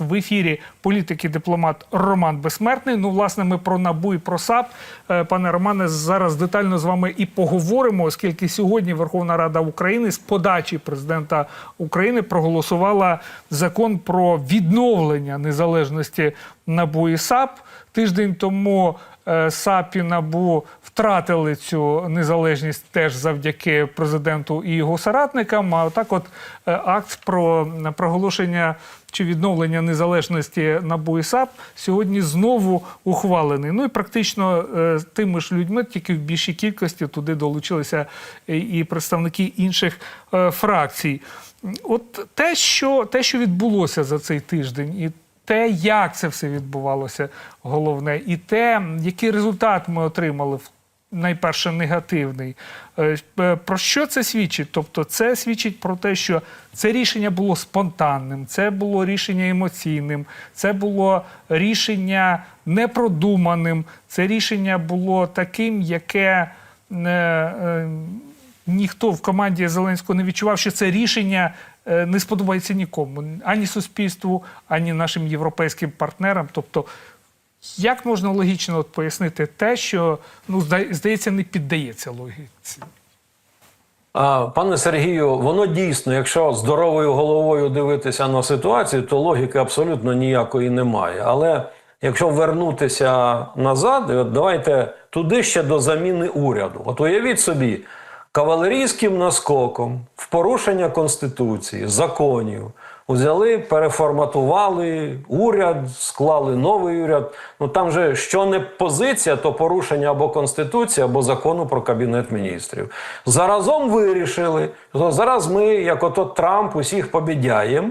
В ефірі політик і дипломат Роман Безсмертний. Ну, власне, ми про НАБУ і про САП. Е, Пане Романе, зараз детально з вами і поговоримо, оскільки сьогодні Верховна Рада України з подачі президента України проголосувала закон про відновлення незалежності НАБУ і САП. Тиждень тому е, САП і НАБУ втратили цю незалежність теж завдяки президенту і його соратникам. А отак, от е, акт про проголошення чи відновлення незалежності НАБУ і САП сьогодні знову ухвалений. Ну і практично е, тими ж людьми, тільки в більшій кількості туди долучилися і представники інших е, фракцій. От те, що те, що відбулося за цей тиждень, і те, як це все відбувалося, головне, і те, який результат ми отримали в найперше негативний. Е, е, Про що це свідчить? Тобто, це свідчить про те, що це рішення було спонтанним, це було рішення емоційним, це було рішення непродуманим, це рішення було таким, яке е, ніхто в команді Зеленського не відчував, що це рішення не сподобається нікому, ані суспільству, ані нашим європейським партнерам. Тобто, як можна логічно от пояснити те, що ну здається, не піддається логіці? Пане Сергію, воно дійсно, якщо здоровою головою дивитися на ситуацію, то логіки абсолютно ніякої немає. Але якщо вернутися назад, от давайте туди ще до заміни уряду. От уявіть собі, кавалерійським наскоком в порушення Конституції, законів. Взяли, переформатували уряд, склали новий уряд. Ну там же що не позиція, то порушення або Конституції, або закону про Кабінет міністрів. Заразом вирішили, що зараз ми, як ото Трамп, усіх побідяємо.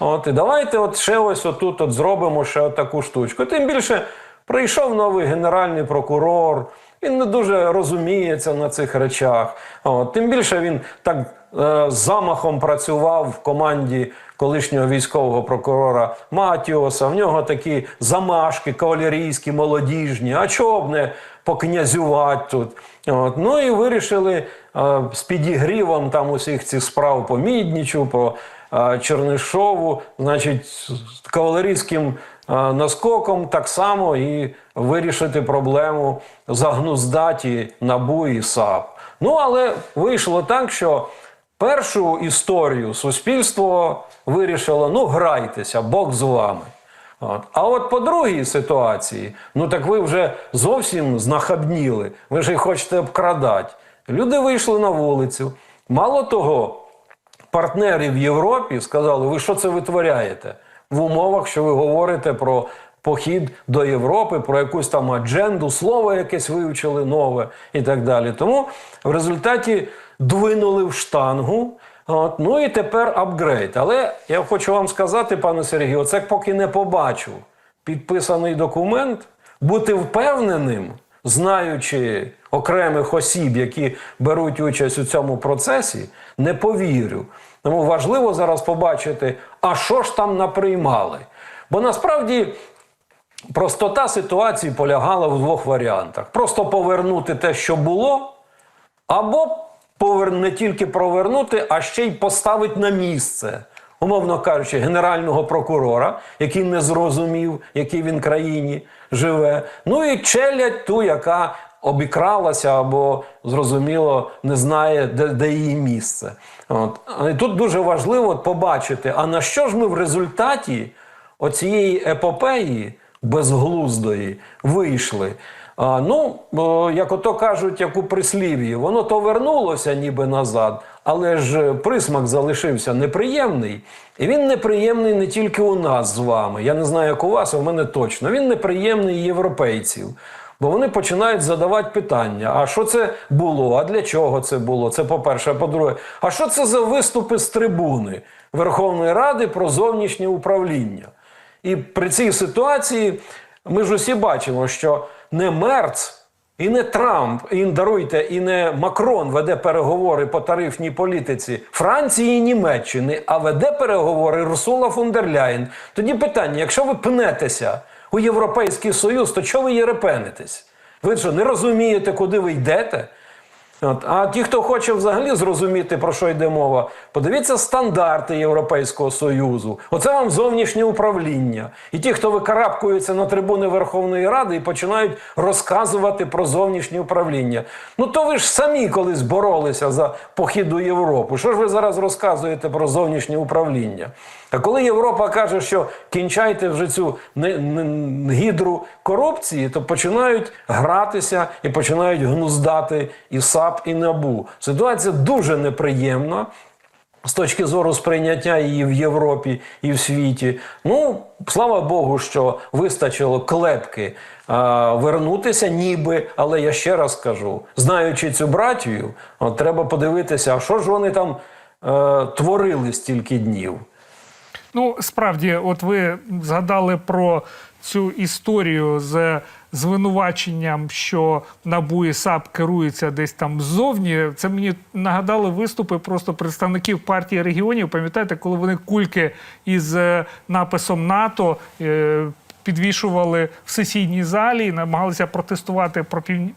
От, і давайте от ще ось отут от зробимо ще таку штучку. Тим більше прийшов новий генеральний прокурор. Він не дуже розуміється на цих речах. От, тим більше він так е, замахом працював в команді колишнього військового прокурора Матіоса. В нього такі замашки кавалерійські, молодіжні. А чого б не покнязювати тут? От. Ну і вирішили е, з підігрівом там усіх цих справ по Міднічу, по е, Чернишову, значить, кавалерійським е, наскоком так само і вирішити проблему загнуздаті НАБУ і САП. Ну, але вийшло так, що першу історію суспільство вирішило: ну, грайтеся, Бог з вами. От. А от по другій ситуації, ну так ви вже зовсім знахабніли, ви ж їх хочете обкрадати. Люди вийшли на вулицю. Мало того, партнери в Європі сказали, ви що це витворяєте в умовах, що ви говорите про похід до Європи, про якусь там адженду, слово якесь вивчили нове і так далі. Тому в результаті двинули в штангу. От, ну і тепер апгрейд. Але я хочу вам сказати, пане Сергію, це поки не побачу підписаний документ, бути впевненим, знаючи окремих осіб, які беруть участь у цьому процесі, не повірю. Тому важливо зараз побачити, а що ж там наприймали. Бо насправді простота ситуації полягала в двох варіантах: просто повернути те, що було, або повер... не тільки провернути, а ще й поставити на місце, умовно кажучи, генерального прокурора, який не зрозумів, який він країні живе. Ну і челядь ту, яка обікралася або зрозуміло не знає, де, де її місце. От. І тут дуже важливо побачити, а на що ж ми в результаті оцієї епопеї безглуздої вийшли. Ну, як ото кажуть, як у прислів'ї, воно то вернулося ніби назад, але ж присмак залишився неприємний. І він неприємний не тільки у нас з вами. Я не знаю, як у вас, а в мене точно. Він неприємний європейців. Бо вони починають задавати питання: а що це було? А для чого це було? Це по-перше. А по-друге, а що це за виступи з трибуни Верховної Ради про зовнішнє управління? І при цій ситуації ми ж усі бачимо, що не Мерц і не Трамп, і даруйте, і не Макрон веде переговори по тарифній політиці Франції і Німеччини, а веде переговори Русула фон дер Ляєн. Тоді питання: якщо ви пнетеся у Європейський Союз, то чого ви єрепенитесь? Ви що, не розумієте, куди ви йдете? От. А ті, хто хоче взагалі зрозуміти, про що йде мова, подивіться стандарти Європейського Союзу. Оце вам зовнішнє управління. І ті, хто викарабкуються на трибуни Верховної Ради і починають розказувати про зовнішнє управління. Ну то ви ж самі колись боролися за похід у Європу. Що ж ви зараз розказуєте про зовнішнє управління? А коли Європа каже, що кінчайте вже цю гідру корупції, то починають гратися і починають гнуздати і САП, і НАБУ. Ситуація дуже неприємна. З точки зору сприйняття її в Європі і в світі, ну слава Богу, що вистачило клепки а, вернутися, ніби. Але я ще раз кажу, знаючи цю братію, от, треба подивитися, а що ж вони там е, творили стільки днів. Ну, справді, от ви згадали про цю історію з звинуваченням, що НАБУ і САП керуються десь там ззовні. Це мені нагадали виступи просто представників партії регіонів. Пам'ятаєте, коли вони кульки із е, написом НАТО. Підвішували в сесійній залі і намагалися протестувати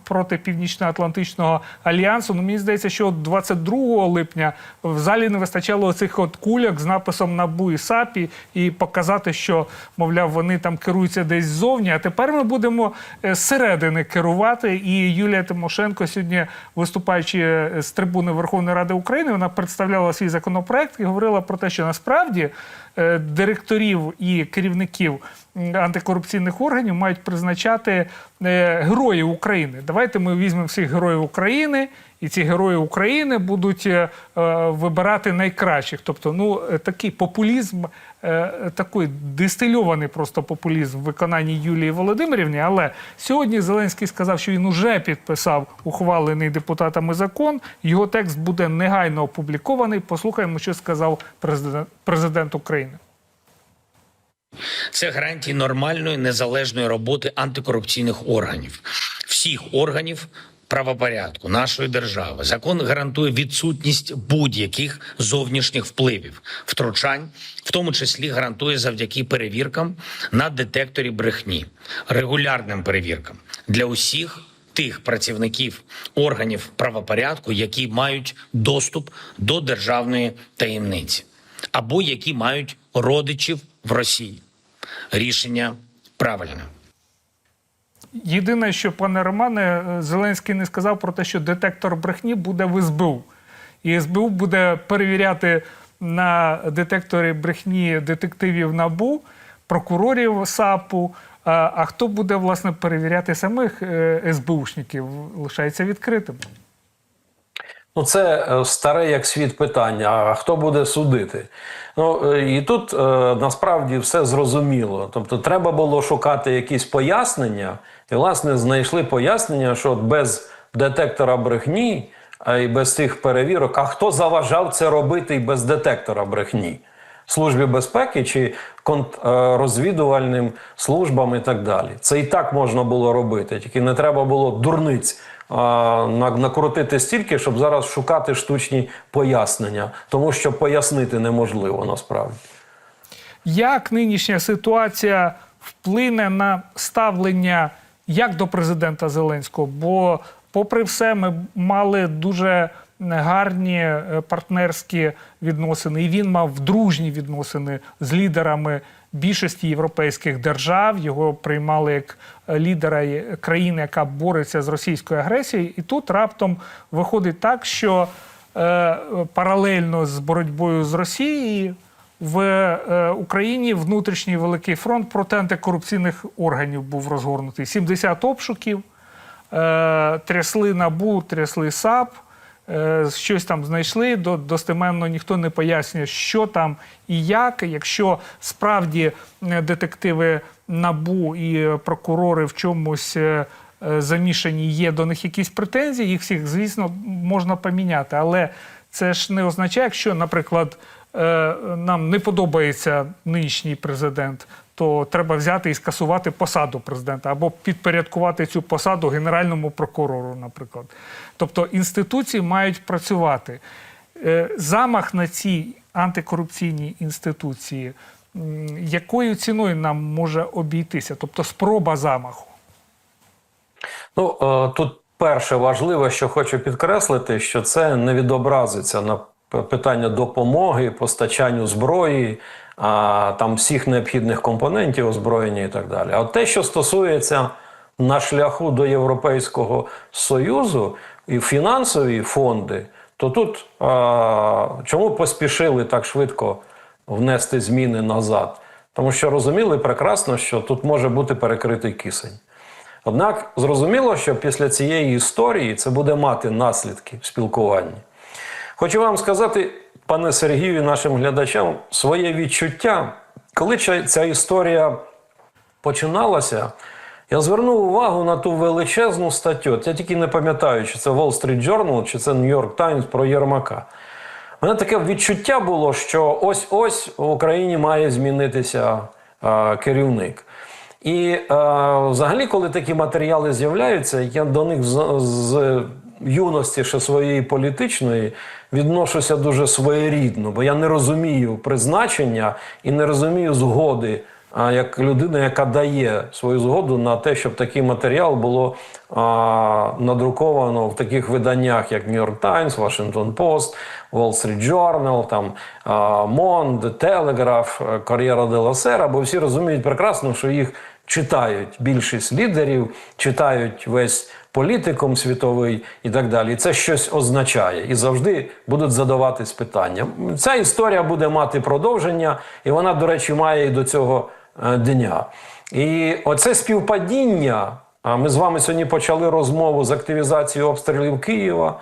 проти Північно-Атлантичного альянсу. Ну мені здається, що 22 липня в залі не вистачало цих от кульок з написом НАБУ і САПі і показати, що мовляв вони там керуються десь ззовні. А тепер ми будемо е, зсередини керувати. І Юлія Тимошенко сьогодні, виступаючи е, з трибуни Верховної Ради України, вона представляла свій законопроект і говорила про те, що насправді директорів і керівників антикорупційних органів мають призначати е, герої України. Давайте ми візьмемо всіх героїв України, і ці герої України будуть е, е, вибирати найкращих. Тобто, ну е, такий популізм, е, такий дистильований просто популізм в виконанні Юлії Володимирівни. Але сьогодні Зеленський сказав, що він уже підписав ухвалений депутатами закон. Його текст буде негайно опублікований. Послухаємо, що сказав президент України. Це гарантії нормальної незалежної роботи антикорупційних органів, всіх органів правопорядку нашої держави. Закон гарантує відсутність будь-яких зовнішніх впливів, втручань, в тому числі гарантує завдяки перевіркам на детекторі брехні, регулярним перевіркам для усіх. Тих працівників органів правопорядку, які мають доступ до державної таємниці, або які мають родичів в Росії. Рішення правильне. Єдине, що пане Романе, е, Зеленський не сказав про те, що детектор брехні буде в СБУ. І СБУ буде перевіряти на детекторі брехні детективів НАБУ, прокурорів САПу. А, а хто буде власне перевіряти самих е, СБУшників, лишається відкритим. Ну, це е, старе як світ питання. А хто буде судити? Ну е, і тут е, насправді все зрозуміло. Тобто, треба було шукати якісь пояснення, і власне знайшли пояснення, що без детектора брехні, а й без цих перевірок, а хто заважав це робити і без детектора брехні? Службі безпеки чи контррозвідувальним службам і так далі. Це і так можна було робити, тільки не треба було дурниць накрутити стільки, щоб зараз шукати штучні пояснення, тому що пояснити неможливо насправді. Як нинішня ситуація вплине на ставлення як до президента Зеленського? Бо, попри все, ми мали дуже гарні е, партнерські відносини, і він мав дружні відносини з лідерами більшості європейських держав. Його приймали як е, лідера е, країни, яка бореться з російською агресією. І тут раптом виходить так, що е, паралельно з боротьбою з Росією в е, Україні внутрішній великий фронт проти антикорупційних органів був розгорнутий. 70 обшуків, е, трясли набу, трясли САП, е, щось там знайшли. Достеменно ніхто не пояснює, що там і як. Якщо справді детективи набу і прокурори в чомусь. Замішані є до них якісь претензії, їх всіх, звісно, можна поміняти. Але це ж не означає, якщо, наприклад, нам не подобається нинішній президент, то треба взяти і скасувати посаду президента або підпорядкувати цю посаду генеральному прокурору, наприклад. Тобто інституції мають працювати. Е, Замах на ці антикорупційні інституції, якою ціною нам може обійтися? Тобто спроба замаху. Ну е, тут перше важливе, що хочу підкреслити, що це не відобразиться на питання допомоги, постачанню зброї, а, там всіх необхідних компонентів озброєння і так далі. А те, що стосується на шляху до Європейського Союзу і фінансові фонди, то тут а, чому поспішили так швидко внести зміни назад? Тому що розуміли прекрасно, що тут може бути перекритий кисень. Однак зрозуміло, що після цієї історії це буде мати наслідки в спілкуванні. Хочу вам сказати, пане Сергію, і нашим глядачам, своє відчуття, коли ця- історія починалася, я звернув увагу на ту величезну статтю. Я тільки не пам'ятаю, чи це Wall Street Journal, чи це New York Times про Єрмака. У мене таке відчуття було, що ось-ось в Україні має змінитися е, керівник. І е, взагалі, коли такі матеріали з'являються, я до них з, з юності ще своєї політичної відношуся дуже своєрідно, бо я не розумію призначення і не розумію згоди. А як людина, яка дає свою згоду на те, щоб такий матеріал було а, надруковано в таких виданнях, як York Times, Washington Post, Wall Street Journal, там а, Monde, Telegraph, Corriere бо всі розуміють прекрасно, що їх читають більшість лідерів, читають весь політикум світовий і так далі. Це щось означає. І завжди будуть задаватись питання. Ця історія буде мати продовження, і вона, до речі, має і до цього е, дня. І оце співпадіння. А ми з вами сьогодні почали розмову з активізацією обстрілів Києва.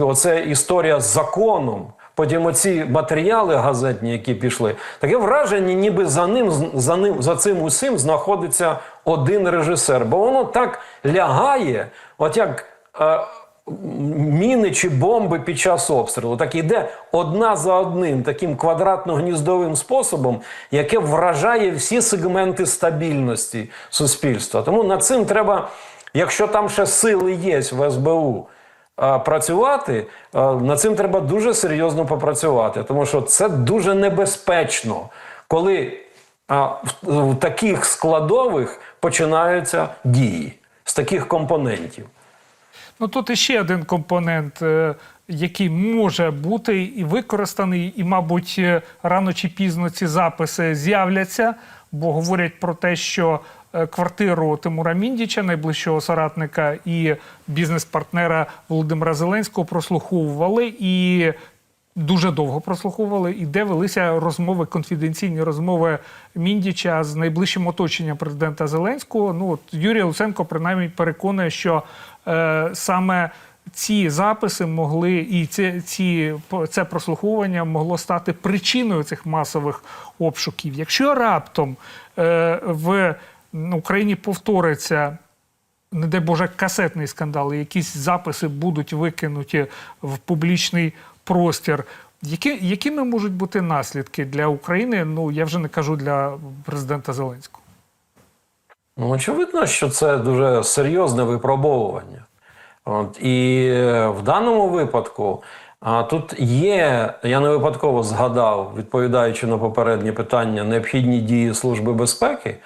Оце історія з законом. Потім оці матеріали газетні, які пішли, таке враження, ніби за ним, за ним, за цим усім знаходиться один режисер. Бо воно так лягає, от як е, міни чи бомби під час обстрілу. Так іде одна за одним, таким квадратно-гніздовим способом, яке вражає всі сегменти стабільності суспільства. Тому над цим треба, якщо там ще сили є в СБУ. Працювати над цим треба дуже серйозно попрацювати, тому що це дуже небезпечно, коли а, в, таких складових починаються дії з таких компонентів. Ну тут іще один компонент, е, який може бути і використаний, і, мабуть, е, рано чи пізно ці записи з'являться, бо говорять про те, що е, квартиру Тимура Міндіча, найближчого соратника і бізнес-партнера Володимира Зеленського, прослуховували і. Дуже довго прослуховували, і де велися розмови, конфіденційні розмови Міндіча з найближчим оточенням президента Зеленського. Ну от Юрій Луценко принаймні переконує, що е, саме ці записи могли і ці, ці це прослуховування могло стати причиною цих масових обшуків. Якщо раптом е, в Україні повториться не дай Боже, касетний скандал, і якісь записи будуть викинуті в публічний простір. Які, якими можуть бути наслідки для України? Ну я вже не кажу для президента Зеленського. Ну, очевидно, що це дуже серйозне випробовування. От, і е, в даному випадку а, тут є, я не випадково згадав, відповідаючи на попереднє питання, необхідні дії Служби безпеки.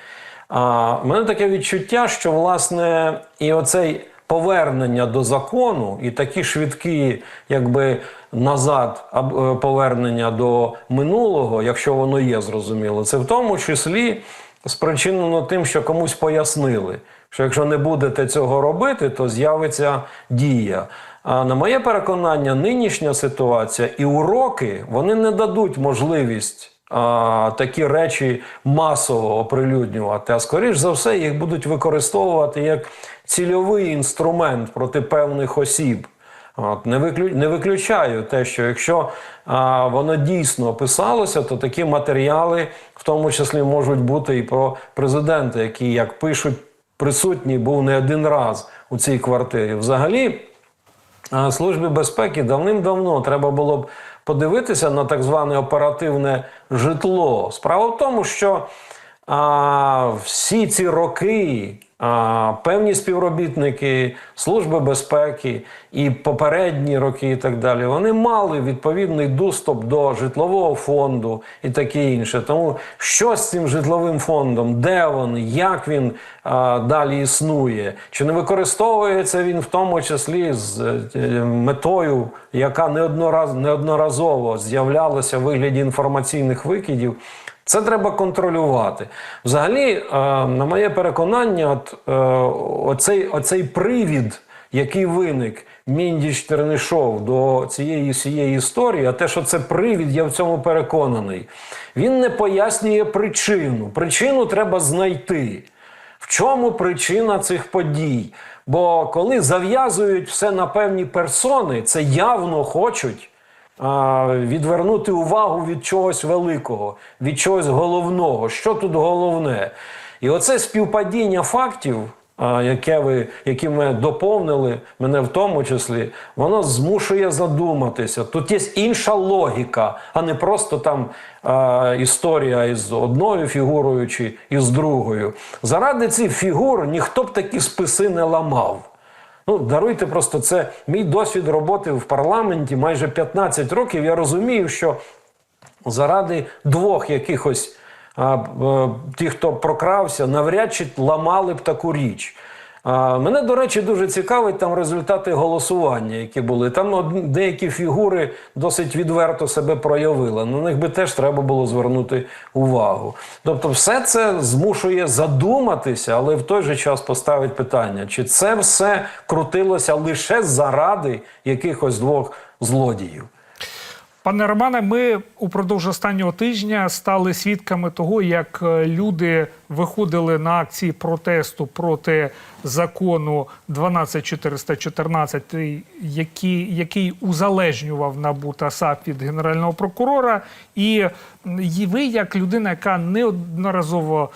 А, в мене таке відчуття, що власне і оцей повернення до закону, і такі швидкі, якби назад е, повернення до минулого, якщо воно є зрозуміло, це в тому числі спричинено тим, що комусь пояснили, що якщо не будете цього робити, то з'явиться дія. А на моє переконання, нинішня ситуація і уроки вони не дадуть можливість а, такі речі масово оприлюднювати, а скоріш за все їх будуть використовувати як цільовий інструмент проти певних осіб. От, не, виклю... не виключаю те, що якщо а, воно дійсно писалося, то такі матеріали, в тому числі, можуть бути і про президента, який, як пишуть, присутній був не один раз у цій квартирі. Взагалі, а, Службі безпеки давним-давно треба було б подивитися на так зване оперативне житло. Справа в тому, що а, всі ці роки певні співробітники Служби безпеки і попередні роки, і так далі, вони мали відповідний доступ до житлового фонду і таке інше. Тому що з цим житловим фондом, де він, як він а, далі існує, чи не використовується він в тому числі з е, метою, яка неоднораз, неодноразово з'являлася в вигляді інформаційних викидів. Це треба контролювати. Взагалі, е, на моє переконання, от, е, оцей, оцей привід, який виник Міндіч Тернишов до цієї всієї історії, а те, що це привід, я в цьому переконаний, він не пояснює причину. Причину треба знайти. В чому причина цих подій? Бо коли зав'язують все на певні персони, це явно хочуть відвернути увагу від чогось великого, від чогось головного. Що тут головне? І оце співпадіння фактів, яке ви, які ми доповнили, мене в тому числі, воно змушує задуматися. Тут є інша логіка, а не просто там історія із одною фігурою чи із другою. Заради цих фігур ніхто б такі списи не ламав. Ну, даруйте просто це мій досвід роботи в парламенті майже 15 років. Я розумію, що заради двох якихось а, а, ті, хто прокрався, навряд чи ламали б таку річ. Мене, до речі, дуже цікавить там результати голосування, які були. Там деякі фігури досить відверто себе проявили. На них би теж треба було звернути увагу. Тобто, все це змушує задуматися, але в той же час поставить питання, чи це все крутилося лише заради якихось двох злодіїв. Пане Романе, ми упродовж останнього тижня стали свідками того, як е, люди виходили на акції протесту проти закону 12414, який, який узалежнював НАБУ та САП від генерального прокурора. І ви, як людина, яка неодноразово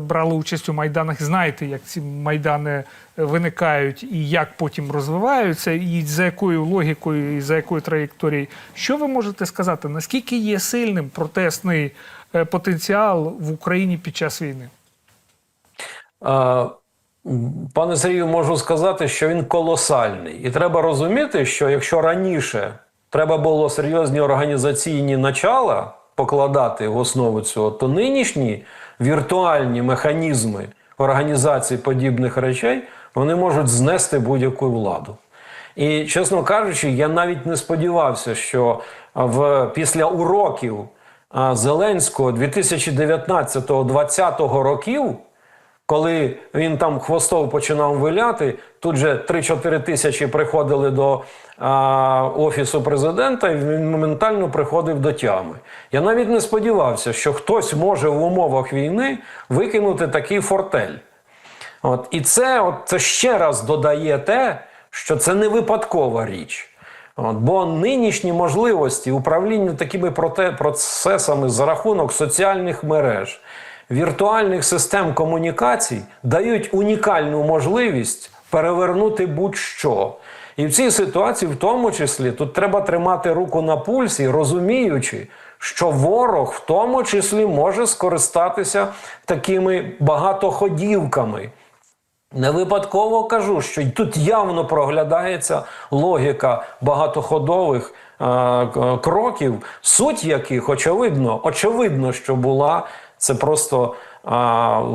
брали участь у майданах, знаєте, як ці майдани е, виникають і як потім розвиваються, і за якою логікою, і за якою траєкторією. Що ви можете сказати? Наскільки є сильним протестний е, потенціал в Україні під час війни? А, Пане Сергію, можу сказати, що він колосальний. І треба розуміти, що якщо раніше треба було серйозні організаційні начала покладати в основу цього, то нинішні віртуальні механізми організації подібних речей вони можуть знести будь-яку владу. І, чесно кажучи, я навіть не сподівався, що в, після уроків Зеленського 2019-2020 років коли він там хвостов починав виляти, тут же 3-4 тисячі приходили до а, офісу президента, і він моментально приходив до тями. Я навіть не сподівався, що хтось може в умовах війни викинути такий фортель. От, і це, от, це ще раз додає те, що це не випадкова річ. От, бо нинішні можливості управління такими процесами за рахунок соціальних мереж, віртуальних систем комунікацій дають унікальну можливість перевернути будь-що. І в цій ситуації, в тому числі, тут треба тримати руку на пульсі, розуміючи, що ворог в тому числі може скористатися такими багатоходівками. Не випадково кажу, що тут явно проглядається логіка багатоходових е, кроків, суть яких очевидно, очевидно, що була це просто е,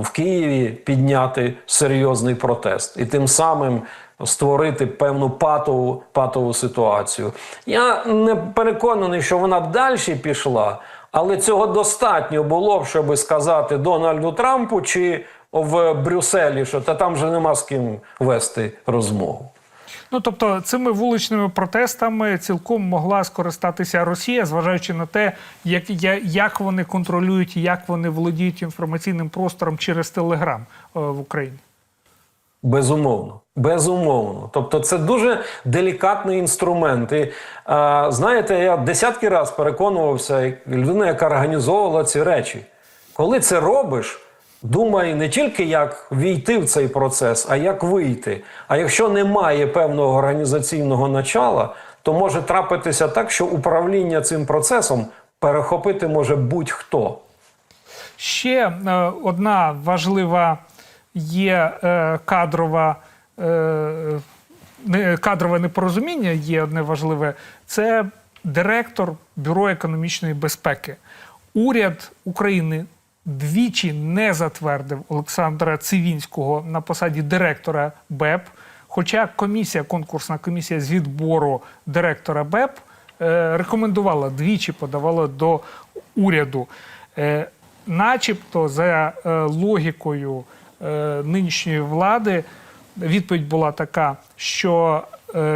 в Києві підняти серйозний протест і тим самим створити певну патову, патову ситуацію. Я не переконаний, що вона б далі пішла, але цього достатньо було б, щоб сказати Дональду Трампу чи в Брюсселі, що та там же нема з ким вести розмову. Ну тобто цими вуличними протестами цілком могла скористатися Росія, зважаючи на те, як, як вони контролюють і як вони володіють інформаційним простором через Телеграм е, в Україні. Безумовно, безумовно. Тобто, це дуже делікатний інструмент. І е, знаєте, я десятки разів переконувався, людина, яка організовувала ці речі. Коли це робиш, думай не тільки як війти в цей процес, а як вийти. А якщо немає певного організаційного начала, то може трапитися так, що управління цим процесом перехопити може будь-хто. Ще е, одна важлива є е, кадрова. Е, кадрове непорозуміння є одне важливе. Це директор Бюро економічної безпеки. Уряд України двічі не затвердив Олександра Цивінського на посаді директора БЕП. Хоча комісія, конкурсна комісія з відбору директора БЕП е, рекомендувала двічі подавала до уряду. Е, начебто, за е, логікою е, нинішньої влади, відповідь була така, що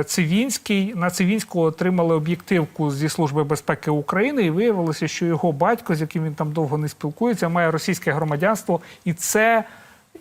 Цивінський на Цивінського отримали об'єктивку зі Служби безпеки України, і виявилося, що його батько, з яким він там довго не спілкується, має російське громадянство, і це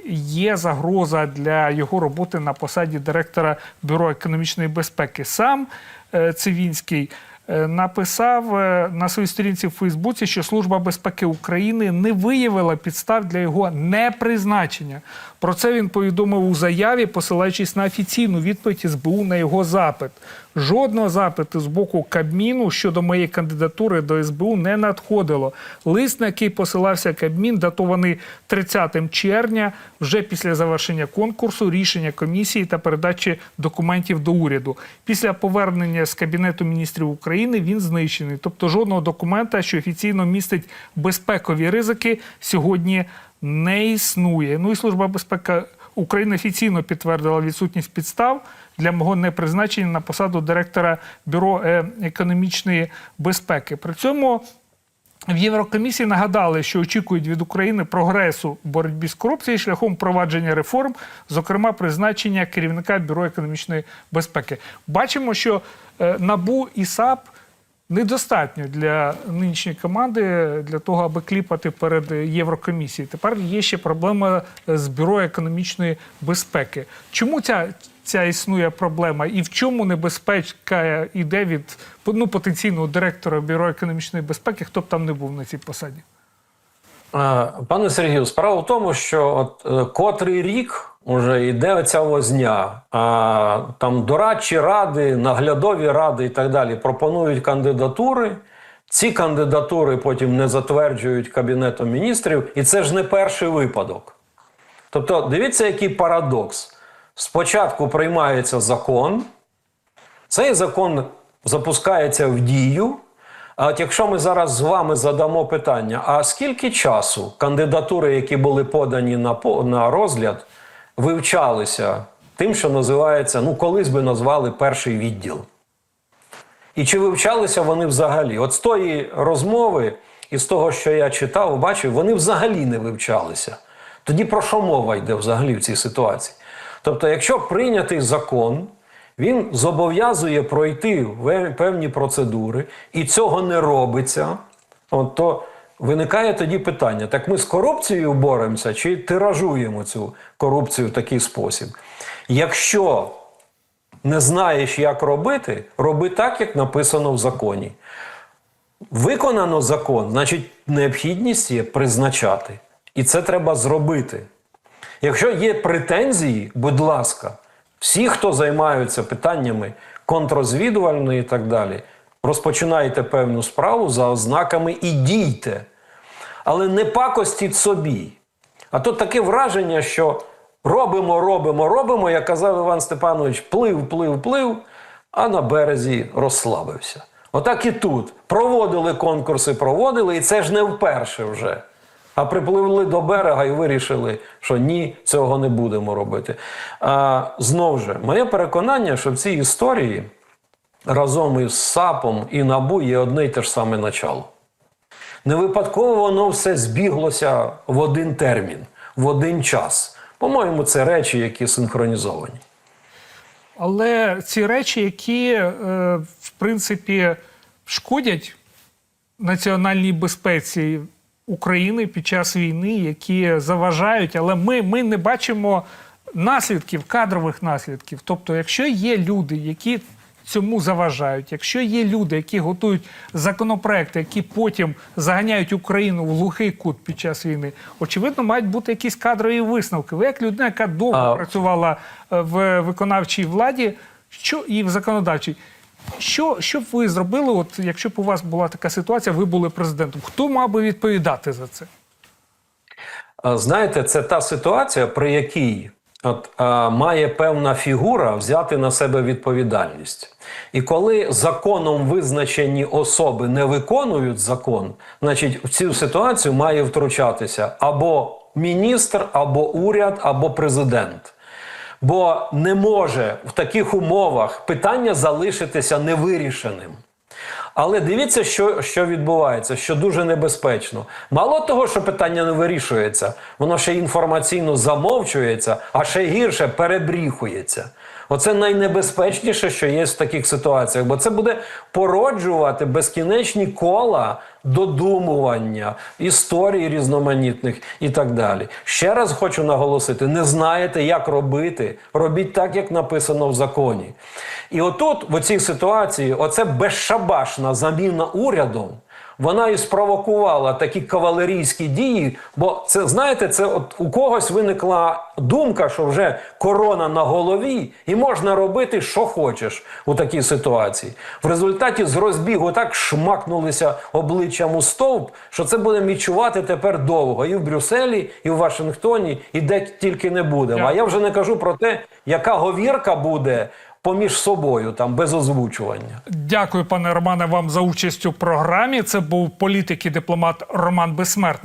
є загроза для його роботи на посаді директора Бюро економічної безпеки. Сам е, Цивінський е, написав е, на своїй сторінці в Фейсбуці, що Служба безпеки України не виявила підстав для його непризначення. Про це він повідомив у заяві, посилаючись на офіційну відповідь СБУ на його запит. Жодного запиту з боку Кабміну щодо моєї кандидатури до СБУ не надходило. Лист, на який посилався Кабмін, датований 30 червня, вже після завершення конкурсу, рішення комісії та передачі документів до уряду. Після повернення з Кабінету міністрів України він знищений. Тобто жодного документа, що офіційно містить безпекові ризики, сьогодні не існує. Ну і служба безпеки України офіційно підтвердила відсутність підстав для мого непризначення на посаду директора бюро е, економічної безпеки. При цьому в Єврокомісії нагадали, що очікують від України прогресу в боротьбі з корупцією шляхом провадження реформ, зокрема призначення керівника бюро економічної безпеки. Бачимо, що е, набу і САП недостатньо для нинішньої команди для того, аби кліпати перед Єврокомісією. Тепер є ще проблема з бюро економічної безпеки. Чому ця, ця існує проблема, і в чому небезпека йде від ну, потенційного директора бюро економічної безпеки, хто б там не був на цій посаді? Пане Сергію, справа в тому, що от е, котрий рік уже йде оця возня. А там дорадчі ради, наглядові ради і так далі пропонують кандидатури. Ці кандидатури потім не затверджують Кабінетом міністрів, і це ж не перший випадок. Тобто, дивіться, який парадокс. Спочатку приймається закон, цей закон запускається в дію. А от якщо ми зараз з вами задамо питання, а скільки часу кандидатури, які були подані на, по- на розгляд, вивчалися тим, що називається, ну колись би назвали перший відділ? І чи вивчалися вони взагалі? От з тої розмови і з того, що я читав, бачив, вони взагалі не вивчалися. Тоді про що мова йде взагалі в цій ситуації? Тобто, якщо прийнятий закон, він зобов'язує пройти певні процедури, і цього не робиться, от, то виникає тоді питання: так ми з корупцією боремося чи тиражуємо цю корупцію в такий спосіб? Якщо не знаєш, як робити, роби так, як написано в законі. Виконано закон, значить, необхідність є призначати. І це треба зробити. Якщо є претензії, будь ласка, всі, хто займаються питаннями контрозвідувальної і так далі, розпочинайте певну справу за ознаками і дійте. Але не пакостіть собі. А то таке враження, що робимо, робимо, робимо, як казав Іван Степанович, плив, плив, плив, а на березі розслабився. Отак і тут. Проводили конкурси, проводили, і це ж не вперше вже. А припливли до берега і вирішили, що ні, цього не будемо робити. А, знов же, моє переконання, що в цій історії разом із САПом і НАБУ є одне й те ж саме начало. Не випадково воно все збіглося в один термін, в один час. По-моєму, це речі, які синхронізовані. Але ці речі, які е, в принципі шкодять національній безпеці України під час війни, які заважають, але ми, ми не бачимо наслідків, кадрових наслідків. Тобто, якщо є люди, які цьому заважають, якщо є люди, які готують законопроекти, які потім заганяють Україну в глухий кут під час війни, очевидно, мають бути якісь кадрові висновки. Ви як людина, яка довго А- працювала е, в виконавчій владі, що і в законодавчій. Що, що б ви зробили, от якщо б у вас була така ситуація, ви були президентом? Хто мав би відповідати за це? Знаєте, це та ситуація, при якій от, а, має певна фігура взяти на себе відповідальність. І коли законом визначені особи не виконують закон, значить в цю ситуацію має втручатися або міністр, або уряд, або президент. Бо не може в таких умовах питання залишитися невирішеним. Але дивіться, що, що відбувається, що дуже небезпечно. Мало того, що питання не вирішується, воно ще інформаційно замовчується, а ще гірше перебріхується. Оце найнебезпечніше, що є в таких ситуаціях, бо це буде породжувати безкінечні кола додумування, історій різноманітних і так далі. Ще раз хочу наголосити: не знаєте, як робити, робіть так, як написано в законі. І отут, в цій ситуації, оце безшабашна заміна урядом. Вона і спровокувала такі кавалерійські дії, бо це знаєте, це от у когось виникла думка, що вже корона на голові, і можна робити, що хочеш у такій ситуації. В результаті з розбігу так шмакнулися обличчям у стовп, що це будемо відчувати тепер довго і в Брюсселі, і в Вашингтоні, і де тільки не будемо. А я вже не кажу про те, яка говірка буде поміж собою, там без озвучування. Дякую, пане Романе, вам за участь у програмі. Це був політик і дипломат Роман Безсмертний.